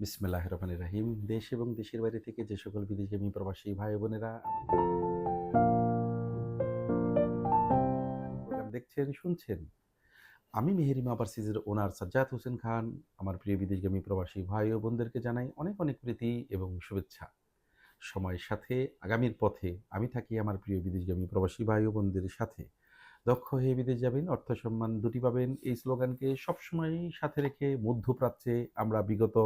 বিসমিল্লাহ রহমান রাহিম। দেশ এবং দেশের বাইরে থেকে যে সকল বিদেশগামী প্রবাসী ভাই বোনেরা দেখছেন, শুনছেন, আমি মেহেরিমা ওভারসিজের ওনার সাজ্জাদ হোসেন খান। আমার প্রিয় বিদেশগামী প্রবাসী ভাই ও বোনদেরকে জানাই অনেক অনেক প্রীতি এবং শুভেচ্ছা। সময়ের সাথে, আগামীর পথে আমি থাকি আমার প্রিয় বিদেশগামী প্রবাসী ভাই ও বোনদের সাথে। দক্ষ হয়ে বিদেশ যাবেন, অর্থ সম্মান দুটি পাবেন। এই স্লোগানকে সবসময় সাথে রেখে মধ্যপ্রাচ্যে আমরা বিগত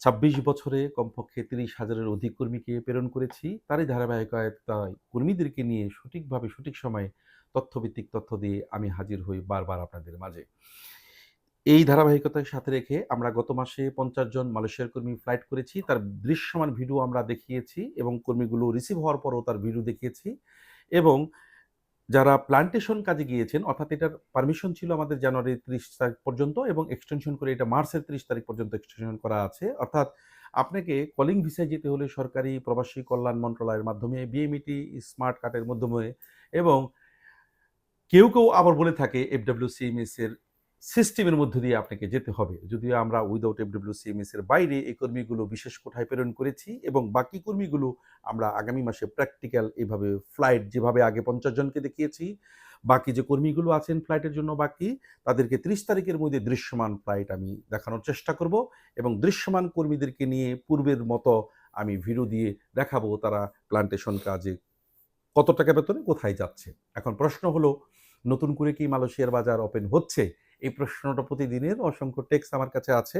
ছাব্বিশ বছরে কমপক্ষে তিরিশ হাজারের অধিক কর্মীকে প্রেরণ করেছি। তারই ধারাবাহিকতায় কর্মীদেরকে নিয়ে সঠিকভাবে, সঠিক সময়ে তথ্যভিত্তিক তথ্য দিয়ে আমি হাজির হই বারবার আপনাদের মাঝে। এই ধারাবাহিকতার সাথে রেখে আমরা গত মাসে পঞ্চাশ জন মালয়েশিয়ার কর্মী ফ্লাইট করেছি। তার দৃশ্যমান ভিডিও আমরা দেখিয়েছি এবং কর্মীগুলো রিসিভ হওয়ার পরও তার ভিডিও দেখিয়েছি। এবং যারা প্লান্টেশন কাজে গিয়েছেন, অর্থাৎ এটার পারমিশন ছিল আমাদের জানুয়ারি ত্রিশ তারিখ পর্যন্ত এবং এক্সটেনশন করে এটা মার্চের ত্রিশ তারিখ পর্যন্ত এক্সটেনশন করা আছে। অর্থাৎ আপনাকে কলিং ভিসায় যেতে হলে সরকারি, প্রবাসী কল্যাণ মন্ত্রণালয়ের মাধ্যমে বিএমইটি স্মার্ট কার্ডের মাধ্যমে এবং কেউ কেউ আবার বলে থাকে এফডাব্লিউ সিএমএস এর সিস্টেমের মধ্য দিয়ে আপনাকে যেতে হবে। যদিও আমরা উইদাউট এফডাব্লিউ সিএমএস এর বাইরে এই কর্মীগুলো বিশেষ কোঠায় প্রেরণ করেছি এবং বাকি কর্মীগুলো আমরা আগামী মাসে প্র্যাকটিক্যাল এইভাবে ফ্লাইট যেভাবে আগে পঞ্চাশ জনকে দেখিয়েছি, বাকি যে কর্মীগুলো আছেন ফ্লাইটের জন্য বাকি, তাদেরকে ত্রিশ তারিখের মধ্যে দৃশ্যমান ফ্লাইট আমি দেখানোর চেষ্টা করব এবং দৃশ্যমান কর্মীদেরকে নিয়ে পূর্বের মতো আমি ভিডিও দিয়ে দেখাবো তারা প্লান্টেশন কাজে কত টাকা বেতনে কোথায় যাচ্ছে। এখন প্রশ্ন হলো, নতুন করে কি মালয়েশিয়ার বাজার ওপেন হচ্ছে? এই প্রশ্নটা প্রতিদিনের অসংখ্য টেক্সট আমার কাছে আছে।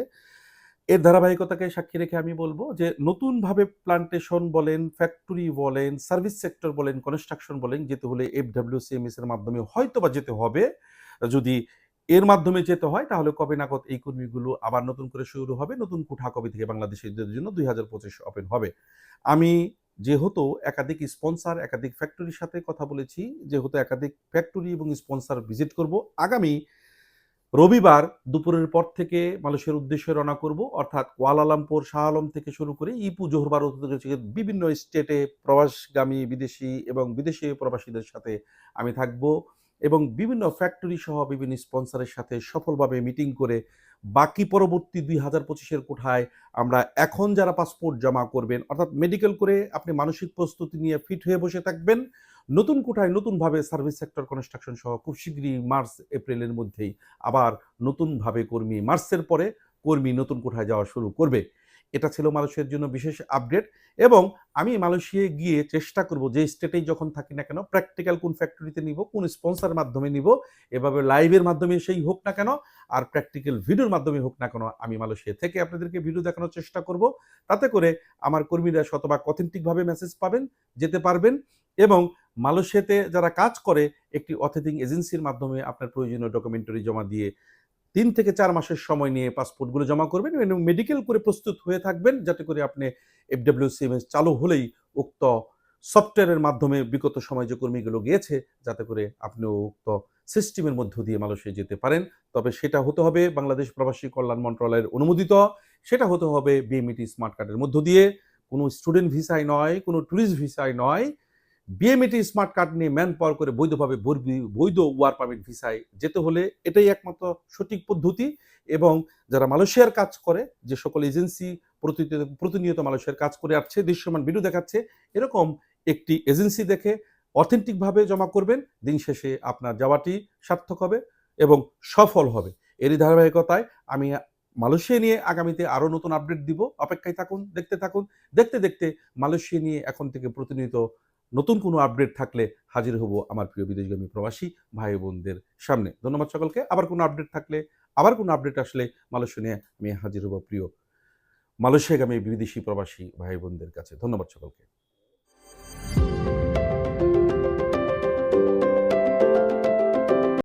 এর ধারাবাহিকতাকে সাক্ষী রেখে আমি বলব যে, নতুনভাবে প্লান্টেশন বলেন ফ্যাক্টরি বলেন সার্ভিস সেক্টর বলেন কনস্ট্রাকশন বলেন, যেতে হলে ডাব্লিউ সিএমএস এর মাধ্যমে হয়তো বা যেতে হবে। যদি এর মাধ্যমে যেতে হয়, তাহলে কবে নাগাদ এই কর্মীগুলো আবার নতুন করে শুরু হবে? নতুন কুঠা কবে থেকে বাংলাদেশের জন্য দুই হাজার পঁচিশ ওপেন হবে। আমি যেহেতু একাধিক স্পন্সার একাধিক ফ্যাক্টরির সাথে কথা বলেছি, যেহেতু একাধিক ফ্যাক্টরি এবং স্পন্সার ভিজিট করব, আগামী রবিবার দুপুরের পর থেকে মালয়েশিয়ার উদ্দেশ্যে রওনা করব। অর্থাৎ কুয়ালালামপুর শাহ আলম থেকে শুরু করে ইপু জোহরবার বিভিন্ন স্টেটে প্রবাসগামী বিদেশি এবং বিদেশি প্রবাসীদের সাথে আমি থাকব এবং বিভিন্ন ফ্যাক্টরি সহ বিভিন্ন স্পন্সরের সাথে সফলভাবে মিটিং করে বাকি পরবর্তী দুই হাজার পঁচিশের কোঠায় আমরা এখন যারা পাসপোর্ট জমা করবেন, অর্থাৎ মেডিকেল করে আপনি মানসিক প্রস্তুতি নিয়ে ফিট হয়ে বসে থাকবেন। নতুন কোঠায় নতুনভাবে সার্ভিস সেক্টর কনস্ট্রাকশন সহ খুব শীঘ্রই মার্চ, এপ্রিলের মধ্যেই আবার নতুনভাবে কর্মী, মার্চের পরে কর্মী নতুন কোঠায় যাওয়া শুরু করবে। এটা ছিল মালয়েশিয়ার জন্য বিশেষ আপডেট এবং আমি মালয়েশিয়ায় গিয়ে চেষ্টা করব যে স্টেটেই যখন থাকি না কেন প্র্যাকটিক্যাল কোন ফ্যাক্টরিতে নিব, কোন স্পন্সার মাধ্যমে নিব, এভাবে লাইভের মাধ্যমে সেই হোক না কেন, আর প্র্যাকটিক্যাল ভিডিওর মাধ্যমে হোক না কেন, আমি মালয়েশিয়া থেকে আপনাদেরকে ভিডিও দেখানোর চেষ্টা করব। তাতে করে আমার কর্মীরা শতভাগ অথেন্টিকভাবে মেসেজ পাবেন, যেতে পারবেন। এবং মালয়েশিয়াতে যারা কাজ করে, একটি অথেন্টিক এজেন্সির মাধ্যমে আপনার প্রয়োজনীয় ডকুমেন্টারি জমা দিয়ে তিন থেকে চার মাসের সময় নিয়ে পাসপোর্টগুলো জমা করবেন এবং মেডিকেল করে প্রস্তুত হয়ে থাকবেন, যাতে করে আপনি এফডাব্লিউ সিএমএস চালু হলেই উক্ত সফটওয়্যারের মাধ্যমে বিগত সময় যে কর্মীগুলো গিয়েছে, যাতে করে আপনি উক্ত সিস্টেমের মধ্য দিয়ে মালয়েশিয়া যেতে পারেন। তবে সেটা হতে হবে বাংলাদেশ প্রবাসী কল্যাণ মন্ত্রণালয়ের অনুমোদিত, সেটা হতে হবে বিএমইটি স্মার্ট কার্ডের মধ্য দিয়ে। কোনো স্টুডেন্ট ভিসায় নয়, কোনো ট্যুরিস্ট ভিসায় নয় বিএমএটি স্মার্ট কার্ড নিয়ে ম্যান পাওয়ার করে বৈধভাবে বৈধ ওয়ার পারমিট ভিসায় যেতে হলে এটাই একমাত্র সঠিক পদ্ধতি এবং যারা মালয়েশিয়ার কাজ করে, যে সকল এজেন্সি প্রতিনিয়ত মালয়েশিয়ার কাজ করে আসছে, দৃশ্যমান ভিডিও দেখাচ্ছে, এরকম একটি এজেন্সি দেখে অথেন্টিকভাবে জমা করবেন, দিন শেষে আপনার যাওয়াটি সার্থক হবে এবং সফল হবে। এরই ধারাবাহিকতায় আমি মালয়েশিয়া নিয়ে আগামীতে আরও নতুন আপডেট দিব। অপেক্ষায় থাকুন, দেখতে থাকুন, দেখতে দেখতে মালয়েশিয়া নিয়ে এখন থেকে প্রতিনিয়ত নতুন কোনো আপডেট থাকলে হাজির হব আমার প্রিয় বিদেশগামী প্রবাসী ভাই বোনদের সামনে। ধন্যবাদ সকলকে। আবার কোনো আপডেট থাকলে, আবার কোনো আপডেট আসলে মালয়েশিয়া নিয়ে আমি হাজির হব প্রিয় মালয়েশিয়াগামী বিদেশি প্রবাসী ভাই বোনদের কাছে। ধন্যবাদ সকলকে।